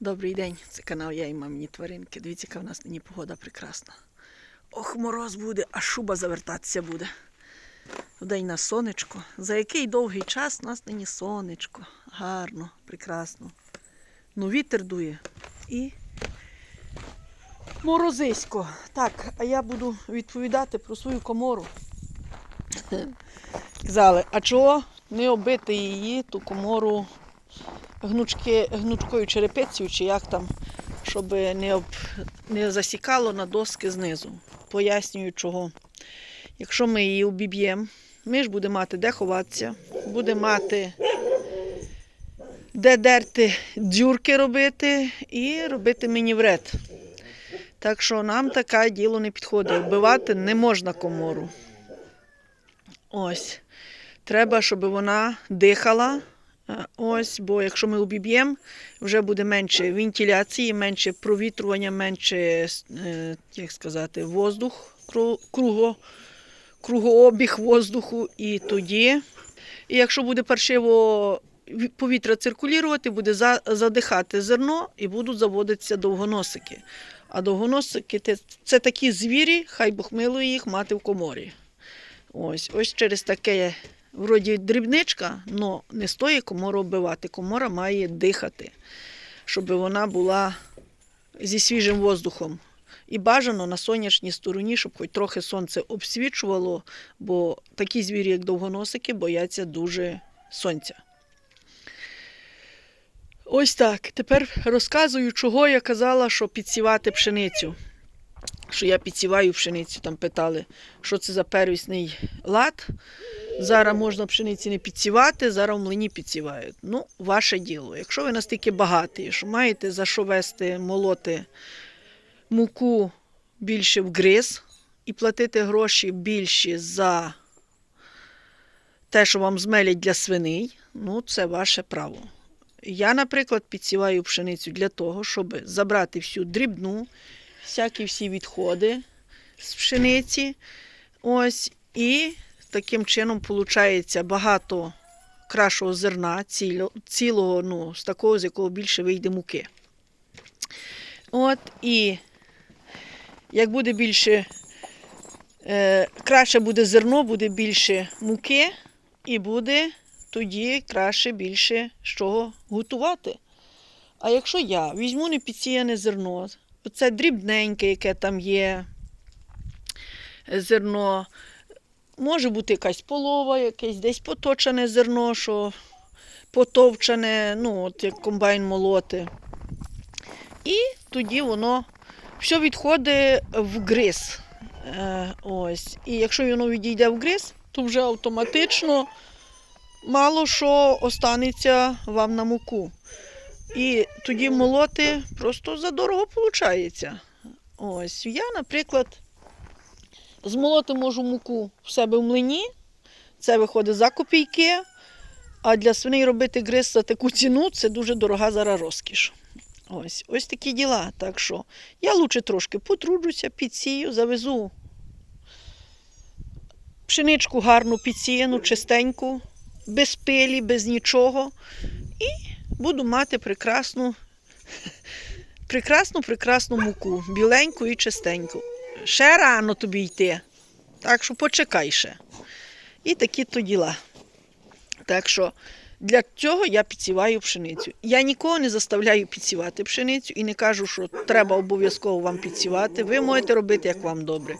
Добрий день, це канал Я і мамні тваринки. Дивіться, яка в нас нині погода прекрасна. Ох, мороз буде, а шуба завертатися буде. Вдень на сонечко. За який довгий час у нас нині сонечко. Гарно, прекрасно. Ну, вітер дує. І морозисько. Так, а я буду відповідати про свою комору. Казали, а чого не оббити її, ту комору гнучки, гнучкою черепицею, чи як там, щоб не, об, не засікало на доски знизу. Пояснюю, чого. Якщо ми її обіб'ємо, ми ж будемо мати де ховатися, будемо мати де дерти дзюрки робити і робити мені вред. Так що нам таке діло не підходить. Вбивати не можна комору. Ось. Треба, щоб вона дихала. Ось, бо якщо ми обіб'ємо, вже буде менше вентиляції, менше провітрування, менше, е, як сказати, воздух, круго, кругообіг воздуху. І тоді, якщо буде паршиво повітря циркулювати, буде задихати зерно і будуть заводитися довгоносики. А довгоносики це такі звірі, хай Бог милує їх мати в коморі. Ось, ось через таке вроді дрібничка, але не стоїть комору вбивати. Комора має дихати, щоб вона була зі свіжим воздухом. І бажано на сонячній стороні, щоб хоч трохи сонце обсвічувало, бо такі звірі, як довгоносики, бояться дуже сонця. Ось так. Тепер розказую, чого я казала, що підсівати пшеницю. Що я підсіваю пшеницю, там питали, що це за первісний лад. Зараз можна пшениці не підсівати, зараз в млині підсівають. Ну, ваше діло. Якщо ви настільки багаті, що маєте за що вести, молоти муку більше в гриз і платити гроші більші за те, що вам змелять для свиней, ну це ваше право. Я, наприклад, підсіваю пшеницю для того, щоб забрати всю дрібну, всякі всі відходи з пшениці. Ось, і таким чином виходить багато кращого зерна, цілого, ну, з такого, з якого більше вийде муки. От, і як буде більше, е, краще буде зерно, буде більше муки, і буде тоді краще більше з чого готувати. А якщо я візьму непідсіяне зерно, оце дрібненьке, яке там є зерно, може бути якась полова, якесь десь поточене зерно, що потовчене, ну, от як комбайн молоти. І тоді воно все відходить в гриз. Е, ось. І якщо воно відійде в гриз, то вже автоматично мало що останеться вам на муку. І тоді молоти просто задорого виходить. Ось. Я, наприклад, змолоти можу муку в себе в млині. Це виходить за копійки. А для свиней робити гриз за таку ціну це дуже дорога зараз розкіш. Ось, ось такі діла. Так що я лучше трошки потруджуся, підсію, завезу пшеничку гарну підсіяну, чистеньку, без пилі, без нічого. І буду мати прекрасну, прекрасну, прекрасну муку, біленьку і чистеньку. Ще рано тобі йти. Так що почекай ще. І такі то діла. Так що для цього я підсіваю пшеницю. Я нікого не заставляю підсівати пшеницю і не кажу, що треба обов'язково вам підсівати. Ви можете робити, як вам добре.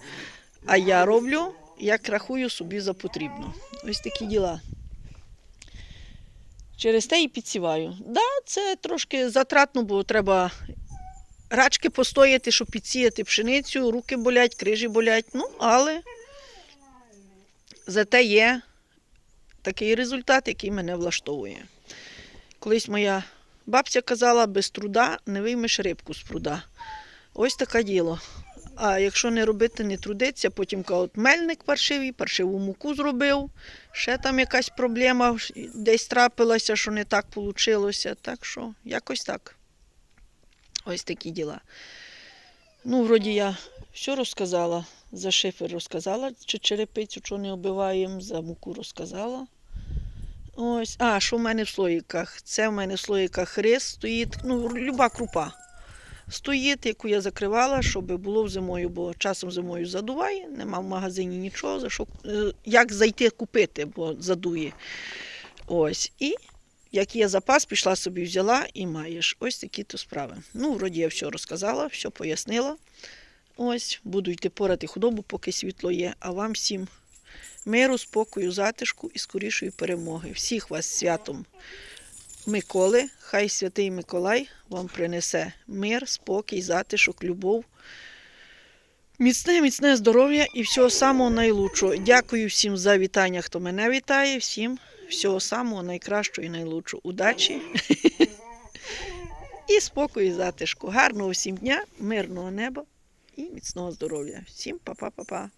А я роблю, як рахую собі за потрібно. Ось такі діла. Через те і підсіваю. Да, це трошки затратно, бо треба рачки постояти, щоб підсіяти пшеницю, руки болять, крижі болять. Ну, але зате є такий результат, який мене влаштовує. Колись моя бабця казала, без труда не виймеш рибку з пруда. Ось таке діло. А якщо не робити, не трудиться, потім кажуть, мельник паршивий, паршиву муку зробив, ще там якась проблема десь трапилася, що не так вийшло. Так що якось так. Ось такі діла. Ну, вроді я все розказала. За шифер розказала, чи черепицю, що не оббиваємо, за муку розказала. Ось, а, що в мене в слоїках? Це в мене в слоїках рис стоїть, ну, люба крупа. Стоїть, яку я закривала, щоб було зимою, бо часом зимою задуває, нема в магазині нічого, за що, е, як зайти купити, бо задує. Ось. І як є запас, пішла собі взяла і маєш. Ось такі то справи. Ну, вроді я все розказала, все пояснила. Ось, буду йти порати худобу, поки світло є. А вам всім миру, спокою, затишку і скорішої перемоги. Всіх вас святом Миколи. Хай святий Миколай вам принесе мир, спокій, затишок, любов. Міцне, міцне здоров'я і всього самого найлучшого. Дякую всім за вітання, хто мене вітає. Всім всього самого найкращого і найлучшого. Удачі і спокою, і затишку. Гарного всім дня, мирного неба і міцного здоров'я. Всім па-па-па-па.